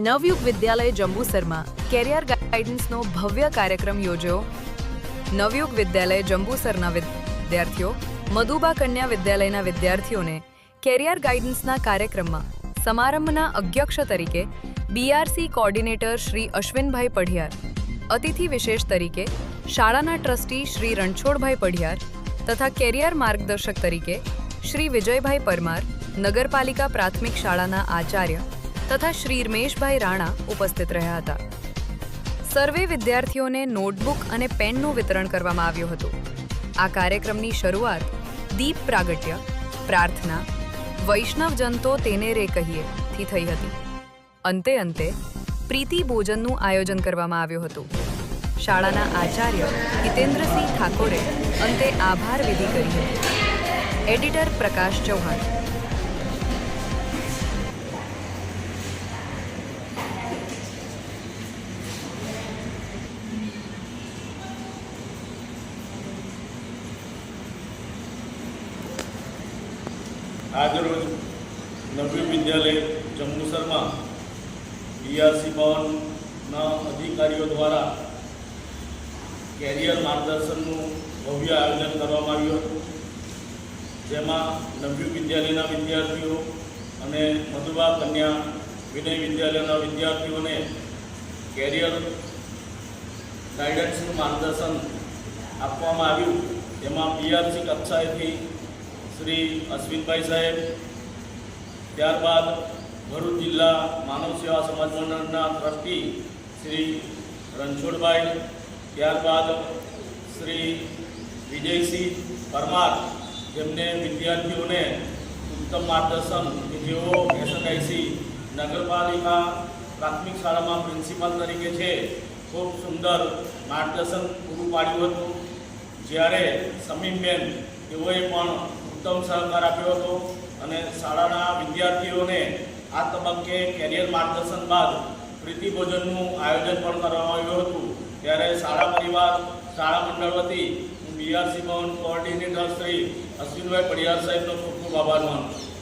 નવયુગ વિદ્યાલય જંબુસરમાં carrier ગાઈડન્સનો ભવ્ય કાર્યક્રમ યોજ્યો. નવયુગ વિદ્યાલય જંબુસરના વિદ્યાર્થીઓ, મધુબા કન્યા વિદ્યાલયના વિદ્યાર્થીઓને કેરિયર ગાઈડન્સના કાર્યક્રમમાં સમારંભના અધ્યક્ષ તરીકે બીઆરસી કોર્ડિનેટર શ્રી અશ્વિનભાઈ પઢિયાર, અતિથિ વિશેષ તરીકે શાળાના ટ્રસ્ટી શ્રી રણછોડભાઈ પઢિયાર તથા કેરિયર માર્ગદર્શક તરીકે શ્રી વિજયભાઈ પરમાર, નગરપાલિકા પ્રાથમિક શાળાના આચાર્ય તથા શ્રી રમેશભાઈ રાણા ઉપસ્થિત રહ્યા હતા. સર્વે વિદ્યાર્થીઓને નોટબુક અને પેનનું વિતરણ કરવામાં આવ્યું હતું. આ કાર્યક્રમની શરૂઆત દીપ પ્રાગટ્ય, પ્રાર્થના વૈષ્ણવજન તો તેને રે કહીએ થી થઈ હતી. અંતે અંતે પ્રીતિ ભોજનનું આયોજન કરવામાં આવ્યું હતું. શાળાના આચાર્ય હિતેન્દ્રસિંહ ઠાકોરે અંતે આભાર વિધિ કરી હતી. એડિટર પ્રકાશ ચૌહાણ. આજરોજ નવી વિદ્યાલય જંબુસરમાં બીઆરસી ભવનના અધિકારીઓ દ્વારા કેરિયર માર્ગદર્શનનું ભવ્ય આયોજન કરવામાં આવ્યું હતું. જેમાં નવ્યુ વિદ્યાલયના વિદ્યાર્થીઓ અને મધુબા કન્યા વિનય વિદ્યાલયના વિદ્યાર્થીઓને કેરિયર ગાઈડન્સનું માર્ગદર્શન આપવામાં આવ્યું. એમાં બીઆરસી કક્ષાએથી શ્રી અશ્વિનભાઈ સાહેબ, ત્યારબાદ ભરૂચ જિલ્લા માનવ સેવા સમાજ મંડળના ટ્રસ્ટી શ્રી રણછોડભાઈ, ત્યારબાદ શ્રી વિજયસિંહ પરમાર, જેમને વિદ્યાર્થીઓને ઉત્તમ માર્ગદર્શન કે જેઓ એસએનઆઈસી નગરપાલિકા પ્રાથમિક શાળામાં પ્રિન્સિપાલ તરીકે છે, ખૂબ સુંદર માર્ગદર્શન પૂરું પાડ્યું હતું. જ્યારે સમીમબેન તેઓએ પણ ઉત્તમ સહકાર આપ્યો હતો અને શાળાના વિદ્યાર્થીઓને આ તબક્કે કેરિયર માર્ગદર્શન બાદ પ્રીતિ ભોજનનું આયોજન પણ કરવામાં આવ્યું હતું. ત્યારે શાળા પરિવાર, શાળા મંડળ વતી હું બીઆરસી ભવન કોઓર્ડિનેટર શ્રી અશ્વિનભાઈ પડિયાર સાહેબનો ખૂબ ખૂબ આભાર માનું છું.